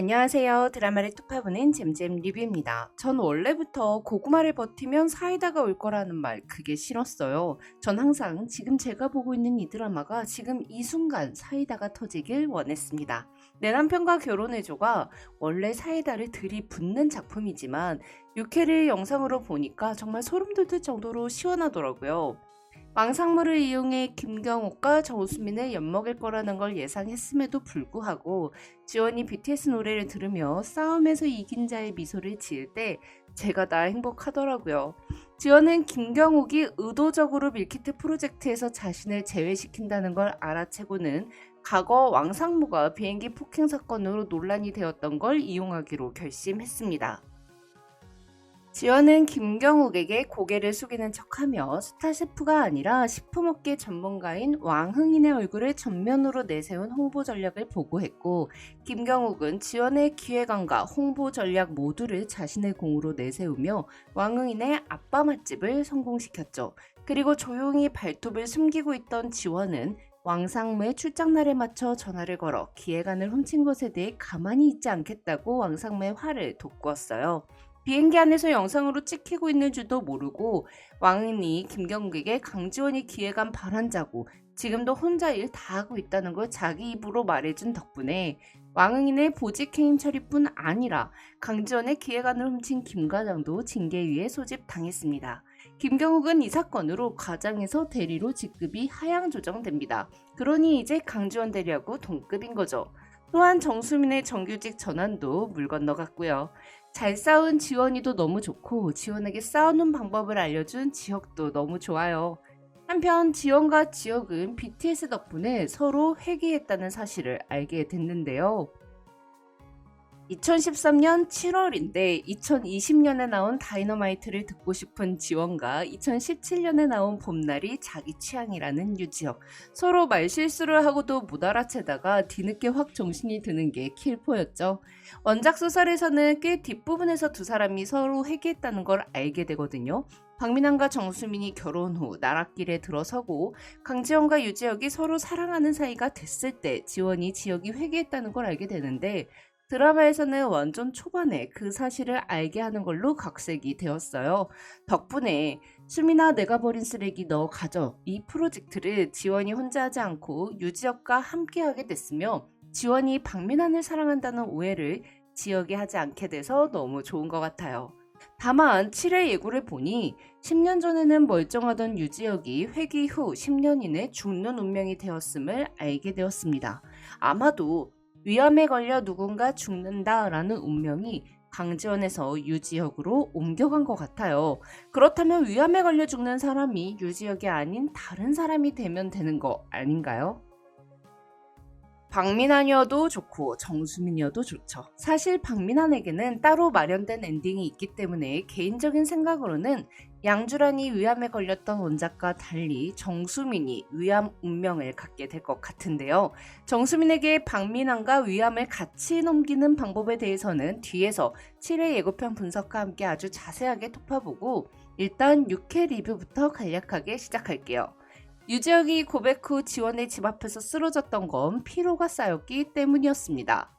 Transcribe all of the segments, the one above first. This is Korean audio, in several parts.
안녕하세요. 드라마를 톱파보는 잼잼 리뷰입니다. 전 원래부터 고구마를 버티면 사이다가 올 거라는 말 그게 싫었어요. 전 항상 지금 제가 보고 있는 이 드라마가 지금 이 순간 사이다가 터지길 원했습니다. 내 남편과 결혼해줘가 원래 사이다를 들이붓는 작품이지만 6회를 영상으로 보니까 정말 소름 돋을 정도로 시원하더라고요. 왕상무를 이용해 김경옥과 정수민을 엿먹일 거라는 걸 예상했음에도 불구하고 지원이 BTS 노래를 들으며 싸움에서 이긴 자의 미소를 지을 때 제가 다 행복하더라고요. 지원은 김경옥이 의도적으로 밀키트 프로젝트에서 자신을 제외시킨다는 걸 알아채고는 과거 왕상무가 비행기 폭행 사건으로 논란이 되었던 걸 이용하기로 결심했습니다. 지연은 김경욱에게 고개를 숙이는 척하며 스타 셰프가 아니라 식품업계 전문가인 왕흥인의 얼굴을 전면으로 내세운 홍보 전략을 보고했고 김경욱은 지연의 기획안과 홍보 전략 모두를 자신의 공으로 내세우며 왕흥인의 아빠 맛집을 성공시켰죠. 그리고 조용히 발톱을 숨기고 있던 지원은 왕상무의 출장날에 맞춰 전화를 걸어 기획안을 훔친 것에 대해 가만히 있지 않겠다고 왕상무의 화를 돋구었어요. 비행기 안에서 영상으로 찍히고 있는 줄도 모르고 왕은이 김경국에게 강지원이 기획안 발한자고 지금도 혼자 일 다 하고 있다는 걸 자기 입으로 말해준 덕분에 왕응인의 보직 해임 처리뿐 아니라 강지원의 기획안을 훔친 김 과장도 징계위에 소집당했습니다. 김경욱은 이 사건으로 과장에서 대리로 직급이 하향 조정됩니다. 그러니 이제 강지원 대리하고 동급인 거죠. 또한 정수민의 정규직 전환도 물 건너갔고요. 잘 싸운 지원이도 너무 좋고 지원에게 싸우는 방법을 알려준 지혁도 너무 좋아요. 한편 지원과 지혁은 BTS 덕분에 서로 회귀했다는 사실을 알게 됐는데요. 2013년 7월인데 2020년에 나온 다이너마이트를 듣고 싶은 지원과 2017년에 나온 봄날이 자기 취향이라는 유지혁 서로 말실수를 하고도 못 알아채다가 뒤늦게 확 정신이 드는 게 킬포였죠. 원작 소설에서는 꽤 뒷부분에서 두 사람이 서로 회개했다는 걸 알게 되거든요. 박민환과 정수민이 결혼 후 나랏길에 들어서고 강지원과 유지혁이 서로 사랑하는 사이가 됐을 때 지원이 지혁이 회개했다는 걸 알게 되는데 드라마에서는 완전 초반에 그 사실을 알게 하는 걸로 각색이 되었어요. 덕분에 수미나 내가 버린 쓰레기 너 가져 이 프로젝트를 지원이 혼자 하지 않고 유지혁과 함께 하게 됐으며 지원이 박민환을 사랑한다는 오해를 지역이 하지 않게 돼서 너무 좋은 것 같아요. 다만 7회 예고를 보니 10년 전에는 멀쩡하던 유지혁이 회귀 후 10년 이내 죽는 운명이 되었음을 알게 되었습니다. 아마도 위암에 걸려 누군가 죽는다라는 운명이 강지원에서 유지혁으로 옮겨간 것 같아요. 그렇다면 위암에 걸려 죽는 사람이 유지혁이 아닌 다른 사람이 되면 되는 거 아닌가요? 박민환이어도 좋고 정수민이어도 좋죠. 사실 박민환에게는 따로 마련된 엔딩이 있기 때문에 개인적인 생각으로는 양주란이 위암에 걸렸던 원작과 달리 정수민이 위암 운명을 갖게 될 것 같은데요. 정수민에게 박민환과 위암을 같이 넘기는 방법에 대해서는 뒤에서 7회 예고편 분석과 함께 아주 자세하게 톱파보고 일단 6회 리뷰부터 간략하게 시작할게요. 유지혁이 고백 후 지원의 집 앞에서 쓰러졌던 건 피로가 쌓였기 때문이었습니다.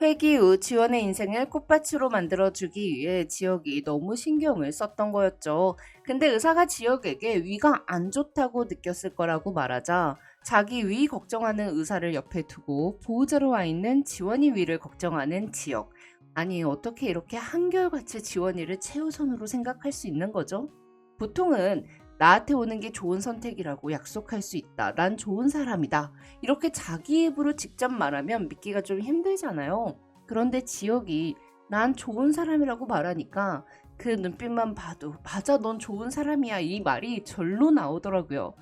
회기 후 지원의 인생을 꽃밭으로 만들어주기 위해 지혁이 너무 신경을 썼던 거였죠. 근데 의사가 지혁에게 위가 안 좋다고 느꼈을 거라고 말하자 자기 위 걱정하는 의사를 옆에 두고 보호자로 와 있는 지원이 위를 걱정하는 지혁. 아니 어떻게 이렇게 한결같이 지원이를 최우선으로 생각할 수 있는 거죠? 보통은 나한테 오는 게 좋은 선택이라고 약속할 수 있다. 난 좋은 사람이다. 이렇게 자기 입으로 직접 말하면 믿기가 좀 힘들잖아요. 그런데 지역이 난 좋은 사람이라고 말하니까 그 눈빛만 봐도 맞아 넌 좋은 사람이야 이 말이 절로 나오더라고요.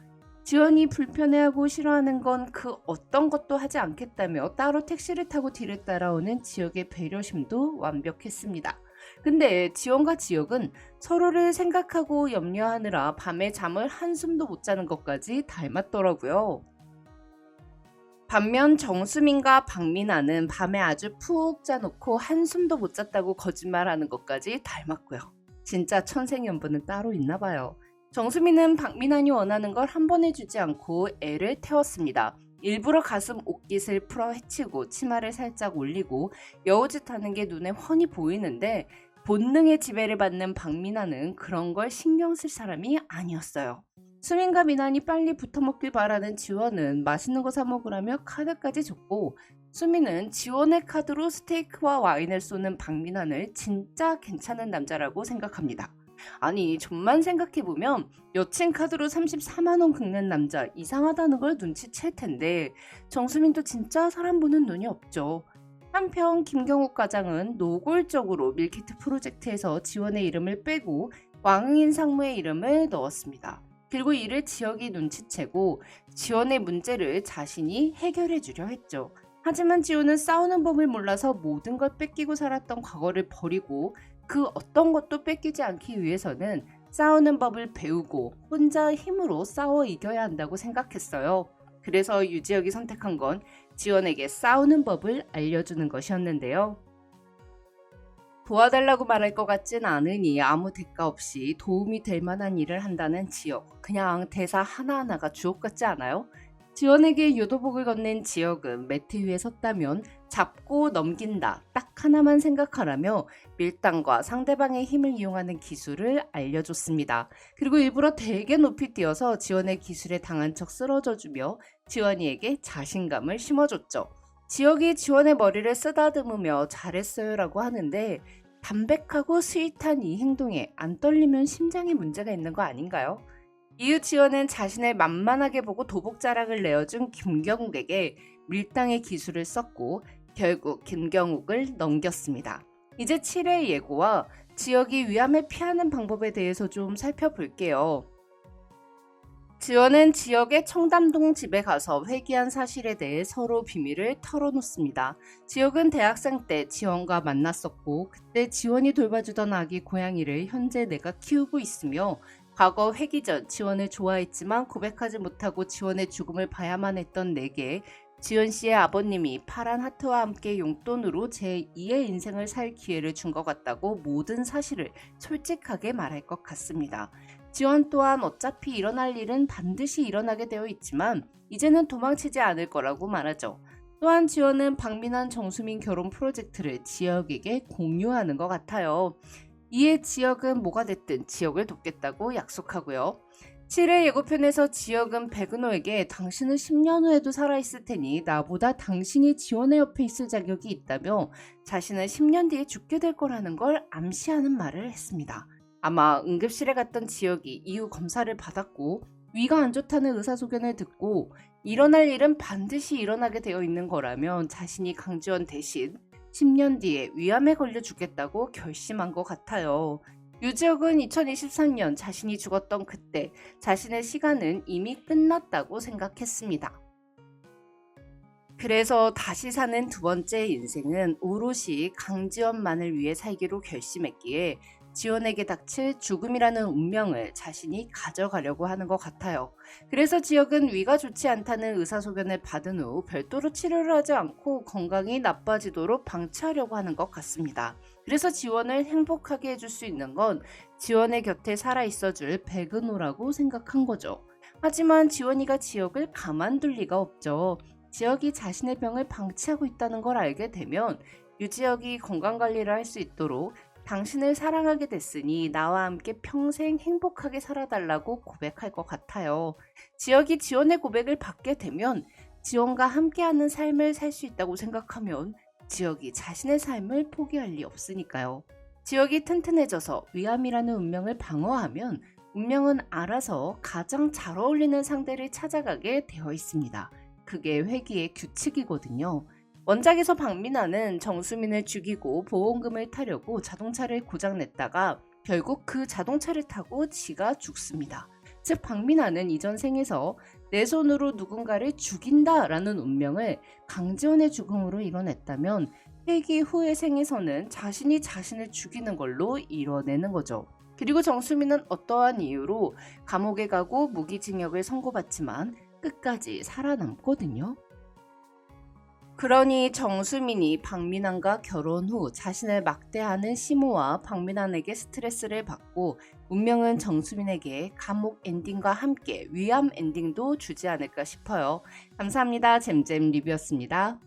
지원이 불편해하고 싫어하는 건 그 어떤 것도 하지 않겠다며 따로 택시를 타고 뒤를 따라오는 지역의 배려심도 완벽했습니다. 근데 지원과 지역은 서로를 생각하고 염려하느라 밤에 잠을 한숨도 못 자는 것까지 닮았더라고요. 반면 정수민과 박민아는 밤에 아주 푹 자놓고 한숨도 못 잤다고 거짓말하는 것까지 닮았고요. 진짜 천생연분은 따로 있나 봐요. 정수민은 박민환이 원하는 걸 한번 해주지 않고 애를 태웠습니다. 일부러 가슴 옷깃을 풀어 헤치고 치마를 살짝 올리고 여우짓 하는 게 눈에 훤히 보이는데 본능의 지배를 받는 박민아는 그런 걸 신경 쓸 사람이 아니었어요. 수민과 민환이 빨리 붙어먹길 바라는 지원은 맛있는 거 사 먹으라며 카드까지 줬고 수민은 지원의 카드로 스테이크와 와인을 쏘는 박민환을 진짜 괜찮은 남자라고 생각합니다. 아니 좀만 생각해보면 여친 카드로 34만원 긁는 남자 이상하다는 걸 눈치챌 텐데 정수민도 진짜 사람 보는 눈이 없죠. 한편 김경욱 과장은 노골적으로 밀키트 프로젝트에서 지원의 이름을 빼고 왕인 상무의 이름을 넣었습니다. 그리고 이를 지역이 눈치채고 지원의 문제를 자신이 해결해 주려 했죠. 하지만 지원은 싸우는 법을 몰라서 모든 걸 뺏기고 살았던 과거를 버리고 그 어떤 것도 뺏기지 않기 위해서는 싸우는 법을 배우고 혼자 힘으로 싸워 이겨야 한다고 생각했어요. 그래서 유지혁이 선택한 건 지원에게 싸우는 법을 알려주는 것이었는데요. 도와달라고 말할 것 같진 않으니 아무 대가 없이 도움이 될 만한 일을 한다는 지역. 그냥 대사 하나하나가 주옥 같지 않아요? 지원에게 유도복을 건넨 지역은 매트 위에 섰다면 잡고 넘긴다. 딱 하나만 생각하라며 밀당과 상대방의 힘을 이용하는 기술을 알려줬습니다. 그리고 일부러 되게 높이 뛰어서 지원의 기술에 당한 척 쓰러져주며 지원이에게 자신감을 심어줬죠. 지역이 지원의 머리를 쓰다듬으며 잘했어요라고 하는데 담백하고 스윗한 이 행동에 안 떨리면 심장에 문제가 있는 거 아닌가요? 이후 지원은 자신을 만만하게 보고 도복 자락을 내어준 김경욱에게 밀당의 기술을 썼고 결국 김경욱을 넘겼습니다. 이제 7회 예고와 지역이 위험을 피하는 방법에 대해서 좀 살펴볼게요. 지원은 지역의 청담동 집에 가서 회귀한 사실에 대해 서로 비밀을 털어놓습니다. 지역은 대학생 때 지원과 만났었고 그때 지원이 돌봐주던 아기 고양이를 현재 내가 키우고 있으며 과거 회기 전 지원을 좋아했지만 고백하지 못하고 지원의 죽음을 봐야만 했던 내게 지원 씨의 아버님이 파란 하트와 함께 용돈으로 제 2의 인생을 살 기회를 준 것 같다고 모든 사실을 솔직하게 말할 것 같습니다. 지원 또한 어차피 일어날 일은 반드시 일어나게 되어 있지만 이제는 도망치지 않을 거라고 말하죠. 또한 지원은 박민환 정수민 결혼 프로젝트를 지역에게 공유하는 것 같아요. 이에 지역은 뭐가 됐든 지역을 돕겠다고 약속하고요. 7회 예고편에서 지역은 백은호에게 당신은 10년 후에도 살아있을 테니 나보다 당신이 지원의 옆에 있을 자격이 있다며 자신은 10년 뒤에 죽게 될 거라는 걸 암시하는 말을 했습니다. 아마 응급실에 갔던 지역이 이후 검사를 받았고 위가 안 좋다는 의사소견을 듣고 일어날 일은 반드시 일어나게 되어 있는 거라면 자신이 강지원 대신 10년 뒤에 위암에 걸려 죽겠다고 결심한 것 같아요. 유지혁은 2023년 자신이 죽었던 그때 자신의 시간은 이미 끝났다고 생각했습니다. 그래서 다시 사는 두 번째 인생은 오롯이 강지원만을 위해 살기로 결심했기에 지원에게 닥칠 죽음이라는 운명을 자신이 가져가려고 하는 것 같아요. 그래서 지역은 위가 좋지 않다는 의사소견을 받은 후 별도로 치료를 하지 않고 건강이 나빠지도록 방치하려고 하는 것 같습니다. 그래서 지원을 행복하게 해줄 수 있는 건 지원의 곁에 살아 있어 줄 백은호라고 생각한 거죠. 하지만 지원이가 지역을 가만둘 리가 없죠. 지역이 자신의 병을 방치하고 있다는 걸 알게 되면 유지혁이 건강관리를 할 수 있도록 당신을 사랑하게 됐으니 나와 함께 평생 행복하게 살아달라고 고백할 것 같아요. 지역이 지원의 고백을 받게 되면 지원과 함께하는 삶을 살 수 있다고 생각하면 지역이 자신의 삶을 포기할 리 없으니까요. 지역이 튼튼해져서 위암이라는 운명을 방어하면 운명은 알아서 가장 잘 어울리는 상대를 찾아가게 되어 있습니다. 그게 회기의 규칙이거든요. 원작에서 박민아는 정수민을 죽이고 보험금을 타려고 자동차를 고장냈다가 결국 그 자동차를 타고 지가 죽습니다. 즉 박민아는 이전 생에서 내 손으로 누군가를 죽인다라는 운명을 강지원의 죽음으로 이뤄냈다면 회기 후의 생에서는 자신이 자신을 죽이는 걸로 이뤄내는 거죠. 그리고 정수민은 어떠한 이유로 감옥에 가고 무기징역을 선고받지만 끝까지 살아남거든요. 그러니 정수민이 박민환과 결혼 후 자신을 막대하는 시모와 박민환에게 스트레스를 받고 운명은 정수민에게 감옥 엔딩과 함께 위암 엔딩도 주지 않을까 싶어요. 감사합니다. 잼잼 리뷰였습니다.